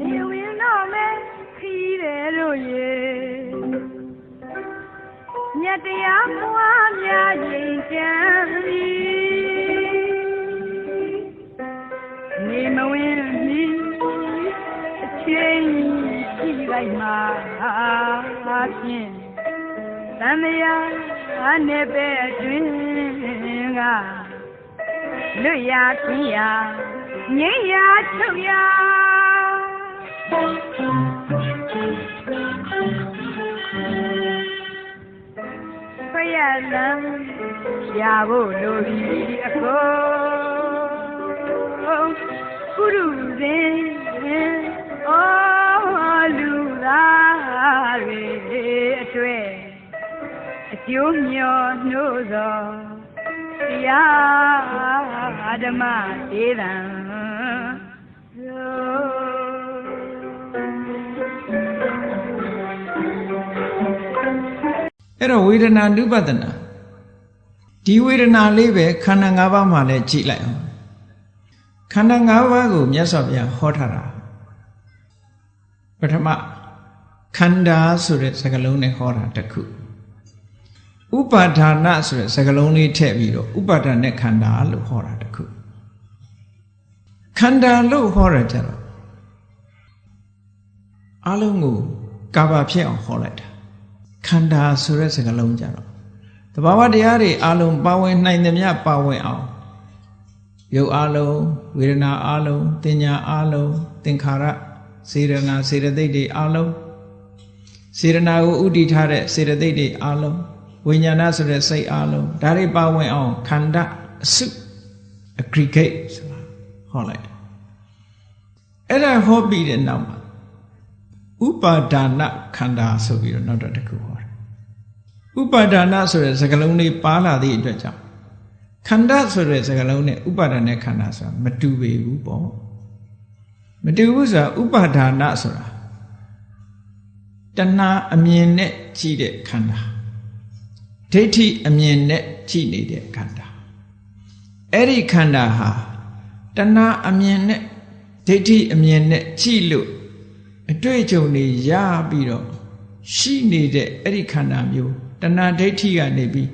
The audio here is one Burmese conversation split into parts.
နေဝင်တော့မဲခီးတယ်တို့ရေမြတ်တရားပွားများရင်ကြံပြီနေမဝင်မီအချိန်ကြည့်လိုက်မှာဖြင့်သံဃာအနေပဲအတွင်းကလွတ်ရခင်းရငိမ့်ရချုပ်ရ ဖရလံရဖို့လိုပြီအကုန်ကုရုဇင်အော်လူသားတွေအတွေ့အကျိုးမျောနှိုးသောတရားဓမ္မဒေသံသို့ အဲ့တော့ဝေဒနာနုပဒနာဒီဝေဒနာလေးပဲခန္ဓာ၅ပါးမှာလည်းကြည့်လိုက်အောင်ခန္ဓာ၅ပါးကိုမြတ်စွာဘုရားဟောထားတာပထမခန္ဓာဆိုတဲ့စကားလုံးနဲ့ဟောတာတစ်ခုဥပါဒါနဆိုတဲ့စကားလုံးလေးထည့်ပြီးတော့ဥပါဒနဲ့ခန္ဓာလို့ဟောတာတစ်ခုခန္ဓာလို့ဟောရကြတော့အလုံးကိုကာဘာဖြစ်အောင်ဟောလိုက်တာ ခန္ဓာဆိုတဲ့စကားလုံးကြတော့တဘာဝတရားတွေအလုံးပါဝင်နိုင်သမျှပါဝင်အောင်ရုပ်အလုံးဝေဒနာအလုံးတင်ညာအလုံးသင်္ခါရစေရနာစေရသိက်တွေအလုံးစေရနာကိုဥတည်ထားတဲ့စေရသိက်တွေအလုံးဝိညာဏဆိုတဲ့စိတ်အလုံးဒါတွေပါဝင်အောင်ခန္ဓာအစု aggregate ဆိုတာဟောလိုက်တယ်အဲ့ဒါဟောပြီးတဲ့နောက်မှာ ဥပါဒါနခန္ဓာဆိုပြီးတော့နောက်တော့တစ်ခုဟောတယ်ဥပါဒါနဆိုတဲ့စကားလုံးလေးပါလာသည့်အတွက်ကြောင့်ခန္ဓာဆိုတဲ့စကားလုံးနဲ့ဥပါဒနဲ့ခန္ဓာဆိုတာမတူပေဘူးပေါ့မတူဘူးဆိုတာဥပါဒါနဆိုတာတဏှာအမြင်နဲ့ကြည့်တဲ့ခန္ဓာဒိဋ္ဌိအမြင်နဲ့ကြည့်နေတဲ့ခန္ဓာအဲ့ဒီခန္ဓာဟာတဏှာအမြင်နဲ့ဒိဋ္ဌိအမြင်နဲ့ကြည့်လို့ အတွေ့အကြုံတွေရပြီးတော့ရှိနေတဲ့အဲ့ဒီခန္ဓာမျိုးတဏှာဒိဋ္ဌိကနေပြီး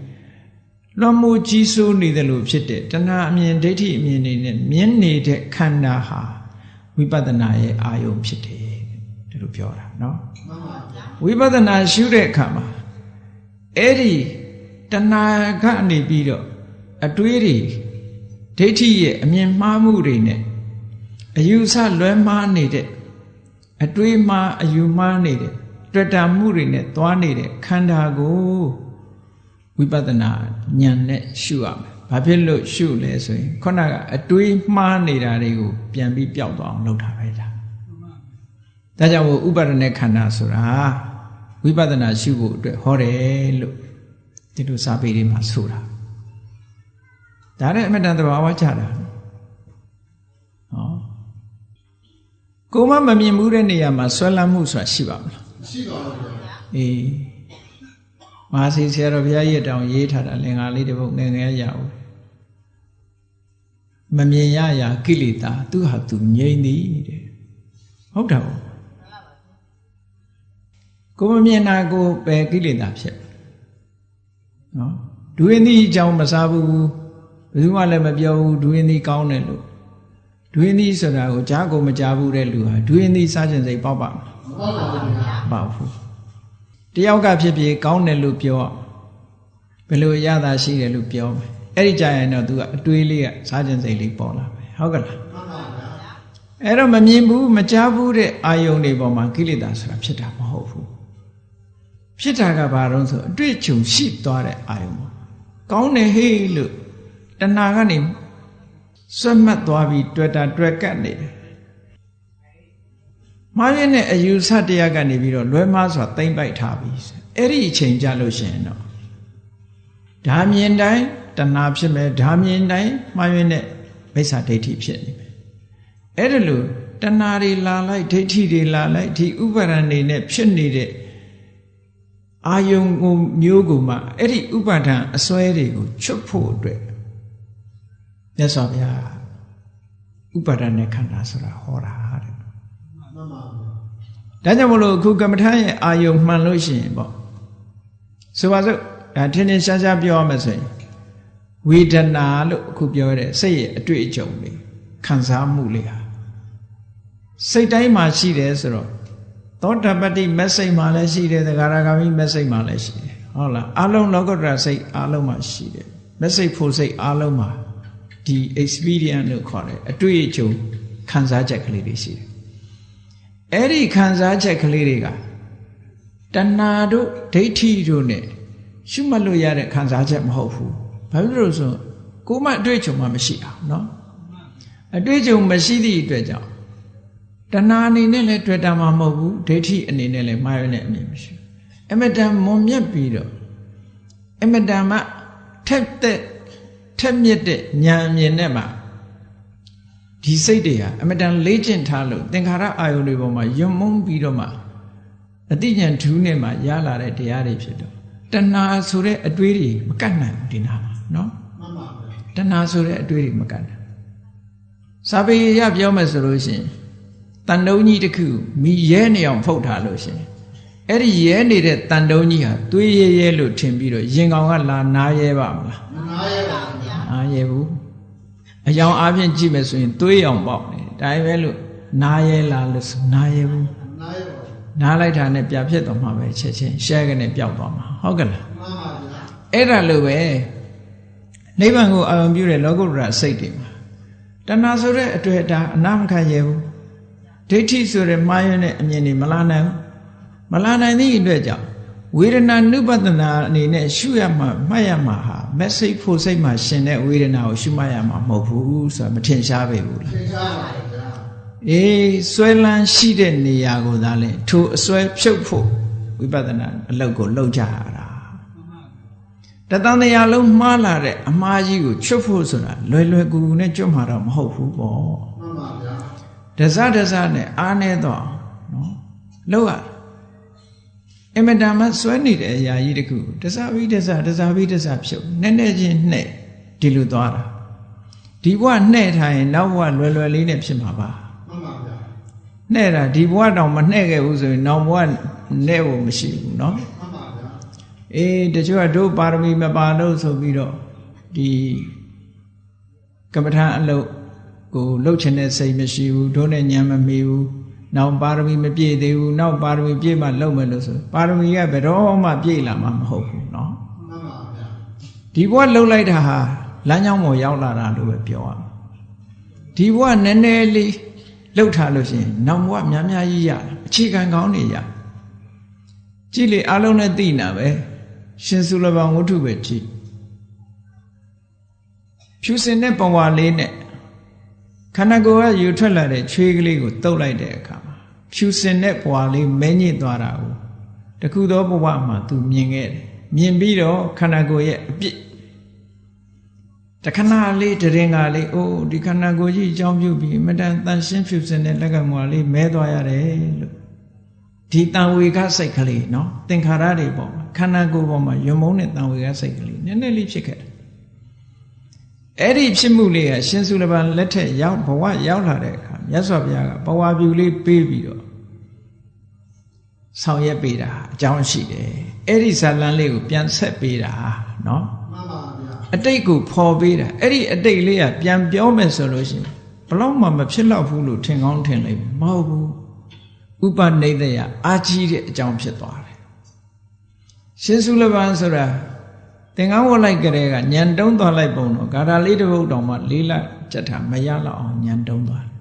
လွန်မိုးကြီးစိုးနေတယ်လို့ဖြစ်တဲ့တဏှာအမြင်ဒိဋ္ဌိအမြင်တွေနဲ့မြင်နေတဲ့ခန္ဓာဟာဝိပဿနာရဲ့အာယုံဖြစ်တယ်ဒီလိုပြောတာเนาะဝိပဿနာရှုတဲ့အခါမှာအဲ့ဒီတဏှာကနေပြီးတော့အတွေးတွေဒိဋ္ဌိရဲ့အမြင်မှားမှုတွေနဲ့အယူဆလွဲမှားနေတဲ့ အတွေးမှအယူမှားနေတဲ့တွေ့တာမှုတွေနဲ့သွားနေတဲ့ခန္ဓာကိုဝိပဿနာဉာဏ်နဲ့ရှုရမယ်။ဘာဖြစ်လို့ရှုလဲဆိုရင်ခုနကအတွေးမှားနေတာတွေကိုပြန်ပြီးပျောက်သွားအောင်လုပ်တာပဲလား။ဒါကြောင့်မို့ဥပါဒณะခန္ဓာဆိုတာဝိပဿနာရှုဖို့အတွက်ဟောတယ်လို့ဒီလိုစာပေတွေမှာဆိုတာ။ဒါနဲ့အမတန်တဘာဝချတာ။ ကိုမမမြင်ဘူးတဲ့နေရာမှာဆွဲလန်းမှုဆိုတာရှိပါမလားရှိပါဘူးဗျာအေးမဟာစီဆရာတော်ဘုရားရဲ့တောင်ရေးထားတာလင်္ကာလေးတစ်ပုဒ်ငယ်ငယ်ရအောင်မမြင်ရရာကိလေသာသူဟာသူငြိမ့်သည်တဲ့ဟုတ်တာဟုတ်ကိုမမြင်တာကိုပဲကိလေသာဖြစ်နော်ဒူရင်ဒီအကြောင်းမစားဘူးဘယ်သူမှလည်းမပြောဘူးဒူရင်ဒီကောင်းတယ်လို့ ဒူရင်ဒီဆိုတာကိုကြားကိုမကြားဘူးတဲ့လူဟာဒူရင်ဒီစားခြင်းစိတ်ပေါက်ပါမလားမဟုတ်ပါဘူးဗျာမပေါ့ဘူးတယောက်ကဖြစ်ဖြစ်ကောင်းတယ်လို့ပြောအောင်ဘယ်လိုရတာရှိတယ်လို့ပြောမယ်အဲ့ဒီကြရင်တော့ तू ကအတွေးလေးကစားခြင်းစိတ်လေးပေါ်လာမယ်ဟုတ်ကလားမှန်ပါဗျာအဲ့တော့မမြင်ဘူးမကြားဘူးတဲ့အာယုန်တွေပေါ်မှာကိလေသာဆိုတာဖြစ်တာမဟုတ်ဘူးဖြစ်တာကဘာလို့ဆိုအတွေ့အကြုံရှိသွားတဲ့အာယုန်ပေါ့ကောင်းတယ်ဟေးလို့တဏှာကနေ ဆွတ်မှတ်သွားပြီးတွေ့တာတွေ့ကတ်နေတယ်မှားရင်းတဲ့အယူဆတရားကနေပြီးတော့လွဲမှားစွာတိမ့်ပိုက်ထားပြီးအဲ့ဒီအချိန်ကြလို့ရှိရင်တော့ဓာမြင်တိုင်းတဏှာဖြစ်မယ်ဓာမြင်တိုင်းမှားရင်းတဲ့မိစ္ဆာဒိဋ္ဌိဖြစ်နေမယ်အဲ့ဒါလို့တဏှာတွေလာလိုက်ဒိဋ္ဌိတွေလာလိုက်ဒီဥပါဒဏ်တွေနဲ့ဖြစ်နေတဲ့အာယုံကိုမျိုးကိုမှအဲ့ဒီဥပါဒံအစွဲတွေကိုချွတ်ဖို့အတွက် မြတ်စွာဘုရားဥပါဒဏ်နဲ့ခန္ဓာဆိုတာဟောတာတဲ့မှန်မှန်ပါဗျာဒါကြောင့်မလို့အခုကမ္မထာရဲ့အာယုံမှန်လို့ရှိရင်ပေါ့ဆိုပါစို့ဒါထင်းထင်းရှားရှားပြောရမယ်ဆိုရင်ဝေဒနာလို့အခုပြောရတဲ့စိတ်ရဲ့အတွေ့အကြုံလေးခံစားမှုလေးဟာစိတ်တိုင်းမှာရှိတယ်ဆိုတော့သောတာပတ္တိမက်စိတ်မှာလည်းရှိတယ်သဂရဂါမိမက်စိတ်မှာလည်းရှိတယ်ဟုတ်လားအလုံးလောကုတ္တရာစိတ်အလုံးမှာရှိတယ်မက်စိတ်ဖို့စိတ်အလုံးမှာ ဒီ experience လို့ခေါ်တယ်အတွေ့အကြုံခံစားချက်ကလေးတွေရှိတယ် အဲ့ဒီခံစားချက်ကလေးတွေကတဏှာတို့ဒိဋ္ဌိတို့ ਨੇ ရှုမှတ်လို့ရတဲ့ခံစားချက်မဟုတ်ဘူးဘာဖြစ်လို့လဲဆိုတော့ကိုယ်မှအတွေ့အကြုံမှမရှိတာเนาะအတွေ့အကြုံမရှိသည့်အတွက်ကြောင့်တဏှာအနေနဲ့လည်းတွေ့တာမှမဟုတ်ဘူးဒိဋ္ဌိအနေနဲ့လည်းမှားရတဲ့အမြင်မရှိဘူးအမတန်မွန်မြတ်ပြီးတော့အမတန်မှထက်တဲ့ ထက်မြက်တဲ့ဉာဏ်အမြင်နဲ့မှဒီစိတ်တွေဟာအမတန်လေးကျင့်ထားလို့သင်္ခါရအာယုန်တွေပေါ်မှာယွံမုန်းပြီးတော့မှအတိညာဓုနဲ့မှရလာတဲ့တရားတွေဖြစ်တော့တဏှာဆိုတဲ့အတွေးတွေမကတ်နိုင်ဘူးဒီနာမှာနော်မှန်ပါဗျာတဏှာဆိုတဲ့အတွေးတွေမကတ်နိုင်စာပေရပြောမယ်ဆိုလို့ရှိရင်တန်တုံးကြီးတစ်ခုမိရဲနေအောင်ဖုတ်ထားလို့ရှိရင် အဲ့ဒီရဲနေတဲ့တန်တုံးကြီးဟာသွေးရဲရဲလို့ထင်ပြီးတော့ရင်ကောင်ကလာနားရဲပါမလားမနာရပါဗျာနားရဲဘူးအယောင်အားဖြင့်ကြည့်မယ်ဆိုရင်သွေးရောင်ပေါက်နေတယ်ဒါပဲလို့နားရဲလားလို့ဆိုနားရဲဘူးနာရပါနားလိုက်တာနဲ့ပြဖြစ်သွားမှာပဲချက်ချင်းရှဲကနေပျောက်သွားမှာဟုတ်ကဲ့လားမှန်ပါဗျာအဲ့ဒါလိုပဲနိဗ္ဗာန်ကိုအာရုံပြုတဲ့လောကုတ္တရာစိတ်တွေမှာတဏှာဆိုတဲ့အတွေ့အတာအနာမခံရဘူးဒိဋ္ဌိဆိုတဲ့မှားရတဲ့အမြင်တွေမလာနိုင်ဘူး မလာနိုင်သည့်အတွက်ကြောင့်ဝေဒနာနုပဒနာအနေနဲ့ရှုရမှာမှတ်ရမှာဟာမက်စိတ်ဖို့စိတ်မှာရှင်တဲ့ဝေဒနာကိုရှုမှတ်ရမှာမဟုတ်ဘူးဆိုတာမထင်ရှားပေဘူးလားသင်္ချာပါဗျာအေးဆွဲလန်းရှိတဲ့နေရာကိုသာလဲထိုအစွဲဖြုတ်ဖို့ဝိပဿနာအလုပ်ကိုလုပ်ကြရတာတသံတရားလုံးမှားလာတဲ့အမှားကြီးကိုချွတ်ဖို့ဆိုတာလွယ်လွယ်ကူကူနဲ့ကျွတ်မှာတော့မဟုတ်ဘူးပေါ့မှန်ပါဗျာဒဇဒဇနဲ့အားနေတော့နော်လောက်ရ အင်မတန်မှစွဲနေတဲ့အရာကြီးတခုဒဇဘိဒဇဒဇဘိဒဇဖြုတ်နည်းနည်းချင်းနှဲ့ဒီလိုသွားတာဒီဘဝနှဲ့ထားရင်နောက်ဘဝလွယ်လွယ်လေးနဲ့ဖြစ်မှာပါ မှန်ပါဗျာ နှဲ့တာဒီဘဝတောင်မနှဲ့ခဲ့ဘူးဆိုရင်နောက်ဘဝနှဲ့ဖို့မရှိဘူးเนาะ မှန်ပါဗျာ အေးတချို့ကတို့ပါရမီမပါလို့ဆိုပြီးတော့ဒီကမ္မထာအလုပ်ကိုလှုပ်ချင်တဲ့စိတ်မရှိဘူးတို့နဲ့ညံမမီဘူး နောက်ပါရမီမပြည့်သေးဘူးနောက်ပါရမီပြည့်မှလုပ်မယ်လို့ဆိုပါရမီကဘယ်တော့မှပြည့်လာမှာမဟုတ်ဘူးเนาะ မှန်ပါဗျာ ဒီဘဝလှုပ်လိုက်တာဟာလမ်းကြောင်းပေါ်ရောက်လာတာလို့ပဲပြောရမယ်ဒီဘဝနည်းနည်းလေးလှုပ်ထားလို့ရှိရင်နောက်ဘဝများများကြီးရတယ်အခြေခံကောင်းနေရကြည့်လေအလုံးနဲ့သိနာပဲရှင်စုလဘဝတ္ထုပဲကြည့်ဖြူစင်တဲ့ပဝါလေးနဲ့ ခန္ဓာကိုယ်ကယူထွက်လာတဲ့ချွေးကလေးကိုတုပ်လိုက်တဲ့အခါမှာဖြူစင်တဲ့ဘဝလေးမဲညစ်သွားတာကိုတခုသောဘဝမှာ तू မြင်ခဲ့တယ်မြင်ပြီးတော့ခန္ဓာကိုယ်ရဲ့အပြစ်တခဏလေးတရင်ကလေးအိုးဒီခန္ဓာကိုယ်ကြီးအကြောင်းပြုပြီးအမတန်တန်ရှင်းဖြူစင်တဲ့လက်ကမွာလေးမဲသွားရတယ်လို့ဒီတန်ဝေကစိတ်ကလေးနော်သင်္ခါရတွေပေါ့မှာခန္ဓာကိုယ်ပေါ်မှာယွံမုံတဲ့တန်ဝေကစိတ်ကလေးနည်းနည်းလေးဖြစ်ခဲ့တယ် အဲ့ဒီဖြစ်မှုလေးကရှင်စုလပန်လက်ထက်ရောက်ဘဝရောက်လာတဲ့အခါမြတ်စွာဘုရားကဘဝပြူလေးပေးပြီးတော့ဆောင်ရွက်ပေးတာအကြောင်းရှိတယ်အဲ့ဒီဇာလန်းလေးကိုပြန်ဆက်ပေးတာနော်မှန်ပါဗျာအတိတ်ကိုဖော်ပေးတာအဲ့ဒီအတိတ်လေးကပြန်ပြောမယ်ဆိုလို့ရှိရင်ဘလောက်မှမဖြစ်တော့ဘူးလို့ထင်ကောင်းထင်လိမ့်မယ်မဟုတ်ဘူးဥပနိဒယအာကြီးတဲ့အကြောင်းဖြစ်သွားတယ်ရှင်စုလပန်ဆိုတာ သင်္ကန်းဝတ်လိုက်ကြတဲ့ကညံတုံးသွားလိုက်ပုံတော့ဂါထာလေးတစ်ပုဒ်တောင်မှလေးလကြက်တာမရတော့အောင်ညံတုံးသွားတယ်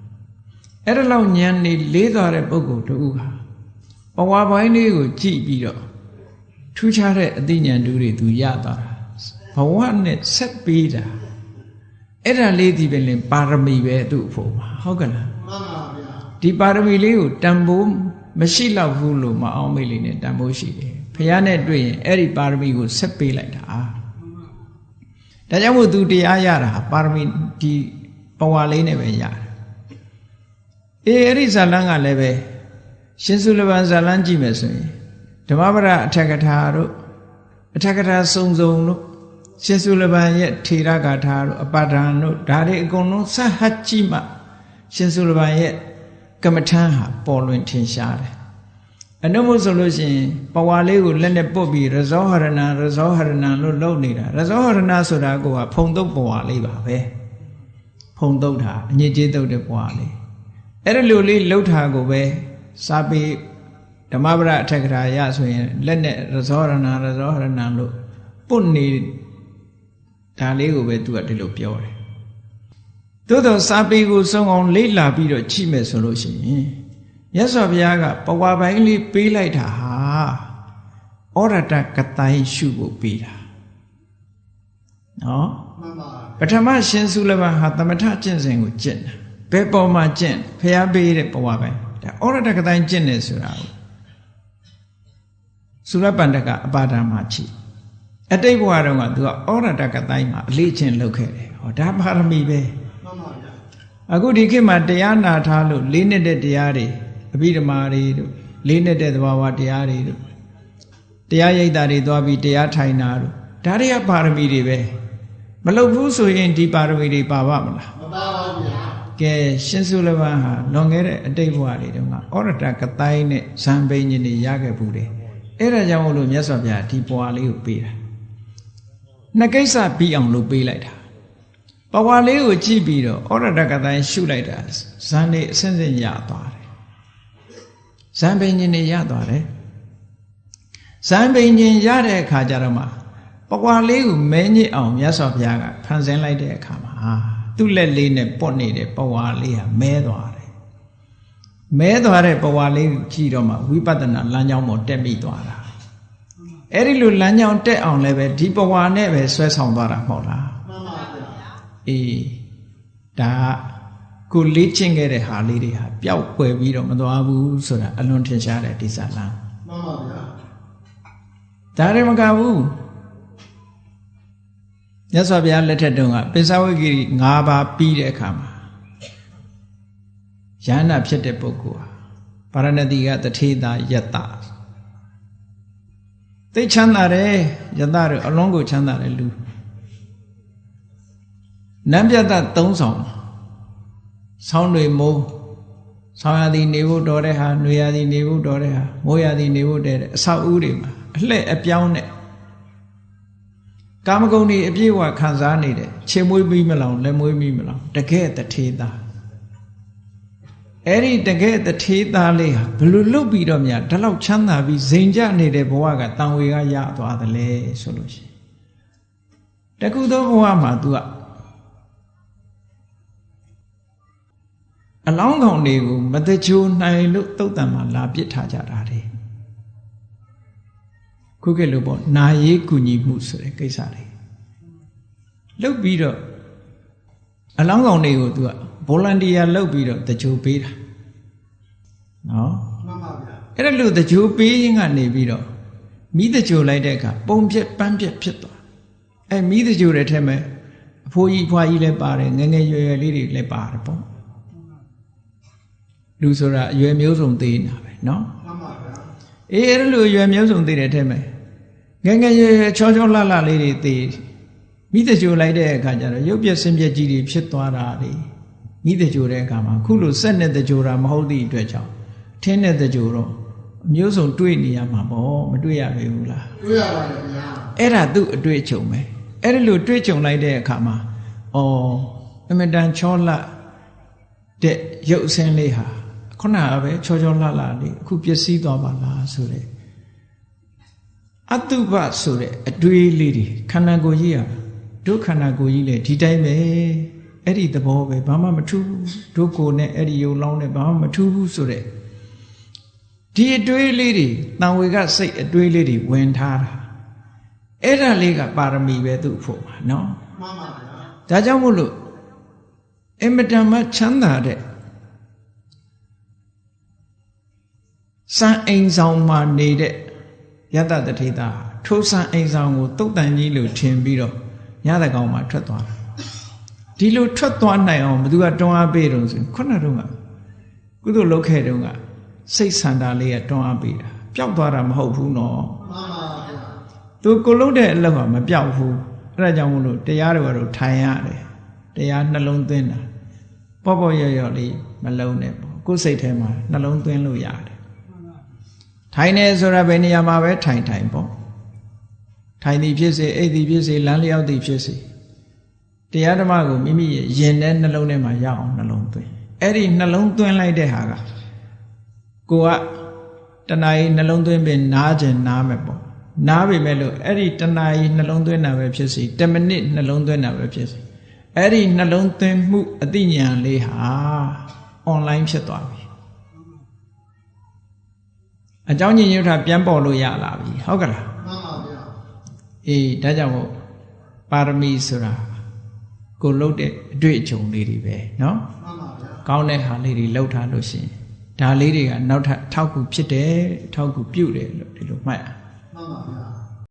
အဲ့ဒါလောက်ညံနေလေးသွားတဲ့ပုဂ္ဂိုလ်တူဟာဘဝပိုင်းလေးကိုကြည့်ပြီးတော့ထူးခြားတဲ့အသိဉာဏ်တူတွေသူရသွားတာဘဝနဲ့ဆက်ပေးတာအဲ့ဒါလေးဒီပဲလင်ပါရမီပဲသူ့အဖို့မှာဟုတ်ကဲ့လားမှန်ပါဗျာဒီပါရမီလေးကိုတန်ဖိုးမရှိတော့ဘူးလို့မအောင်မေ့လေးနဲ့တန်ဖိုးရှိတယ် ဖះနဲ့တွေ့ရင်အဲ့ဒီပါရမီကိုဆက်ပေးလိုက်တာဒါကြောင့်မို့သူတရားရတာပါရမီဒီဘဝလေးနဲ့ပဲရတယ်အေးအဲ့ဒီဇာလန်းကလည်းပဲရှင်စုလပန်ဇာလန်းကြည့်မယ်ဆိုရင်ဓမ္မပဒအထက်ကထာတို့အထက်ကထာစုံစုံတို့ရှင်စုလပန်ရဲ့ထေရဂါထာတို့အပဒံတို့ဒါတွေအကုန်လုံးဆက်ဟတ်ကြည့်မှရှင်စုလပန်ရဲ့ကမ္မထမ်းဟာပေါ်လွင်ထင်ရှားတယ် အနုမို့ဆိုလို့ရှိရင်ပဝါလေးကိုလက်နဲ့ပုတ်ပြီးရဇောဟရဏရဇောဟရဏလို့လုပ်နေတာရဇောဟရဏဆိုတာကဖုံတုတ်ပဝါလေးပါပဲဖုံတုတ်တာအညစ်အကြေးတုတ်တဲ့ပဝါလေးအဲ့ဒီလိုလေးလှုပ်တာကိုပဲစာပေဓမ္မပဒအထက်ကရာရဆိုရင်လက်နဲ့ရဇောရဏရဇောဟရဏလို့ပုတ်နေဒါလေးကိုပဲသူကဒီလိုပြောတယ်သို့တော့စာပေကိုစုံအောင်လေ့လာပြီးတော့ကြည့်မယ်ဆိုလို့ရှိရင် မြတ်စွာဘုရားကပဝါပိုင်းလေးပေးလိုက်တာဟာဩရတကတိုင်းရှုဖို့ပေးတာနော်မှန်ပါပထမရှင်စုလဘဟာသမထကျင့်စဉ်ကိုကျင့်တာဘယ်ပေါ်မှာကျင့်ဖျားပေးတဲ့ပဝါပိုင်းဒါဩရတကတိုင်းကျင့်နေဆိုတာကိုသုရပန္တကအပါဒာမှာချိအတိတ်ဘဝတုန်းကသူကဩရတကတိုင်းမှာအလေးချင်းလုပ်ခဲ့တယ်ဟောဒါပါရမီပဲမှန်ပါဗျာအခုဒီခေတ်မှာတရားနာထားလို့လေးနှစ်တဲ့တရားတွေ အဘိဓမ္မာတွေတို့လေးနှစ်တဲ့သဘာဝတရားတွေတို့တရားရိပ်တာတွေသွားပြီးတရားထိုင်တာတို့ဒါတွေကပါရမီတွေပဲမလုပ်ဘူးဆိုရင်ဒီပါရမီတွေပါပါမလားမပါပါဗျာကဲရှင်စုလဘန်ဟာလွန်ခဲ့တဲ့အတိတ်ဘဝတွေတုန်းကဩရတကတိုင်းနဲ့ဇံပိန်ကြီးတွေရခဲ့ဘူးတယ်အဲ့ဒါကြောင့်မို့လို့မြတ်စွာဘုရားဒီပွားလေးကိုပေးတာနှစ်ကိစ္စပြီးအောင်လုပ်ပေးလိုက်တာပဝါလေးကိုကြည့်ပြီးတော့ဩရတကတိုင်းရှုလိုက်တာဇံနေအစင်းစင်းရသွားတယ် ဇံပိန်ကြီးတွေရသွားတယ်ဇံပိန်ကြီးရတဲ့အခါကျတော့မှပဝါလေးကိုမဲညစ်အောင်မြတ်စွာဘုရားကဖန်ဆင်းလိုက်တဲ့အခါမှာဟာသူ့လက်လေးနဲ့ပွတ်နေတဲ့ပဝါလေးဟာမဲသွားတယ်မဲသွားတဲ့ပဝါလေးကိုကြည့်တော့မှဝိပဿနာလမ်းကြောင်းပေါ်တက်ပြီးသွားတာအဲ့ဒီလိုလမ်းကြောင်းတက်အောင်လည်းပဲဒီပဝါနဲ့ပဲဆွဲဆောင်သွားတာမဟုတ်လားမှန်ပါဗျာအေးဒါ ကကိုလေ့ကျင့်ခဲ့တဲ့ဟာလေးတွေဟာပျောက်ကွယ်ပြီးတော့မသွားဘူးဆိုတာအလွန်ထင်ရှားတဲ့ဒီဇာလမ်းမှန်ပါဗျာဒါလည်းမကဘူးမြတ်စွာဘုရားလက်ထက်တုန်းကပိဿဝဂိ၅ပါးပြီးတဲ့အခါမှာယန္နာဖြစ်တဲ့ပုဂ္ဂိုလ်ဟာပါရဏတိကတထေတာယတ္တသိချမ်းသာတယ်ယတ္တတို့အလုံးကိုချမ်းသာတယ်လူနံပြတ်တသုံးဆောင် ဆောင်းတွေမိုးဆောင်းရသည်နေဖို့တော်တဲ့ဟာနှွေရသည်နေဖို့တော်တဲ့ဟာမိုးရသည်နေဖို့တဲ့အဆောက်အဦတွေမှာအလှဲ့အပြောင်းနဲ့ကာမဂုဏ်တွေအပြည့်အဝခံစားနေတဲ့ခြေမွေးပြီးမလောင်လက်မွေးပြီးမလောင်တကယ်တထေသားအဲ့ဒီတကယ်တထေသားလေးဟာဘယ်လိုလုပ်ပြီးတော့များဒီလောက်ချမ်းသာပြီးဇိမ်ကြနေတဲ့ဘဝကတန်ဝေကရသွားတယ်လေဆိုလို့ရှိရင်တခုသောဘဝမှာ तू က အလောင်းကောင်တွေကိုမတကြိုနိုင်လို့တုတ်တံမှာလာပစ်ထားကြတာတဲ့ခုကဲလို့ပေါ့နာရေးကုညီမှုဆိုတဲ့ကိစ္စတွေလုတ်ပြီးတော့အလောင်းကောင်တွေကို तू က volunteer လုတ်ပြီးတော့တကြိုပေးတာနော်မှန်ပါဗျာအဲ့ဒါလို့တကြိုပေးရင်ကနေပြီးတော့မိတကြိုလိုက်တဲ့အခါပုံပြက်ပန်းပြက်ဖြစ်သွားအဲမိတကြိုတဲ့ထဲမှာအဖိုးကြီးဖွားကြီးလည်းပါတယ်ငယ်ငယ်ရွယ်ရွယ်လေးတွေလည်းပါတယ်ပေါ့ လူဆိုတာအရွယ်မျိုးစုံသေးနေတာပဲเนาะ မှန်ပါဗျာ အေးအဲ့လိုအရွယ်မျိုးစုံသေးတဲ့ထဲမှာငယ်ငယ်ရွယ်ရွယ်ချောချောလှလှလေးတွေသေးမိတကြိုလိုက်တဲ့အခါကျတော့ရုပ်ပြက်ဆင်းပြက်ကြီးတွေဖြစ်သွားတာလေမိတကြိုတဲ့အခါမှာခုလိုစက်နဲ့တကြိုတာမဟုတ်သည့်အတွက်ကြောင့်ထင်းတဲ့တကြိုတော့အမျိုးစုံတွေ့နေရမှာပေါ့မတွေ့ရပေဘူးလား တွေ့ရပါတယ်ဗျာ အဲ့ဒါသူ့အတွေ့အကြုံပဲအဲ့ဒီလိုတွေ့ကြုံလိုက်တဲ့အခါမှာအော်အမတန်ချောလှတဲ့ရုပ်အစင်းလေးဟာ ခုနကပဲချောချောလှလှလေးအခုပျက်စီးသွားပါလားဆိုတဲ့အတုပဆိုတဲ့အတွေးလေးတွေခန္ဓာကိုယ်ကြီးဟာဒုခန္ဓာကိုယ်ကြီးလေဒီတိုင်းပဲအဲ့ဒီသဘောပဲဘာမှမထူးဘူးဒုကိုယ်နဲ့အဲ့ဒီယုံလောင်းနဲ့ဘာမှမထူးဘူးဆိုတဲ့ဒီအတွေးလေးတွေတန်ဝေကစိတ်အတွေးလေးတွေဝင်ထားတာအဲ့ဒါလေးကပါရမီပဲသူ့ဖို့ပါနော်မှန်ပါဗျာဒါကြောင့်မို့လို့အင်မတန်မှချမ်းသာတဲ့ စံအိမ်ဆောင်မှာနေတဲ့ယတ္တတထေတာထိုစံအိမ်ဆောင်ကိုတုတ်တန်ကြီးလို့ထင်ပြီးတော့ညတကောင်မှာထွက်သွားတာဒီလိုထွက်သွားနိုင်အောင်ဘသူကတွန်းအားပေးတော့ဆိုခုနတုန်းကကုသိုလ်လုပ်ခဲ့တုန်းကစိတ်ဆန္ဒလေးကတွန်းအားပေးတာပျောက်သွားတာမဟုတ်ဘူးနော်မှန်ပါဗျာသူကိုလုံးတဲ့အလုပ်ကမပြောက်ဘူးအဲ့ဒါကြောင့်မလို့တရားတွေကတော့ထိုင်ရတယ်တရားနှလုံးသွင်းတာပေါ့ပေါ့ရော့ရော့လေးမလုံးနဲ့ပေါ့ကိုကိုယ်စိတ်ထဲမှာနှလုံးသွင်းလို့ရတယ် ထိုင်နေဆိုတာဘယ်နေရာမှာပဲထိုင်ထိုင်ပေါ့ထိုင်သည်ဖြစ်စေအိပ်သည်ဖြစ်စေလမ်းလျောက်သည်ဖြစ်စေတရားဓမ္မကိုမိမိရဲ့ယင်တဲ့နှလုံးထဲမှာရအောင်နှလုံးသွင်းအဲ့ဒီနှလုံးသွင်းလိုက်တဲ့ဟာကကိုကတဏှာကြီးနှလုံးသွင်းပြီးနားကျင်နားမယ်ပေါ့နားပေမဲ့လို့အဲ့ဒီတဏှာကြီးနှလုံးသွင်းတာပဲဖြစ်စီ10မိနစ်နှလုံးသွင်းတာပဲဖြစ်စီအဲ့ဒီနှလုံးသွင်းမှုအသိဉာဏ်လေးဟာ online ဖြစ်သွားပြီ အကြောင်းညင်ညွတ်တာပြန်ပေါ်လို့ရလာပြီဟုတ်ကလား မှန်ပါဗျာ အေးဒါကြောင့်မို့ပါရမီဆိုတာကိုလှုပ်တဲ့အတွေ့အကြုံလေးတွေပဲเนาะ မှန်ပါဗျာ ကောင်းတဲ့ဟာလေးတွေလှုပ်ထားလို့ရှိရင်ဒါလေးတွေကနောက်ထပ်ထောက်ကူဖြစ်တယ်ထောက်ကူပြုတယ်လို့ဒီလိုမှတ်ရ မှန်ပါဗျာ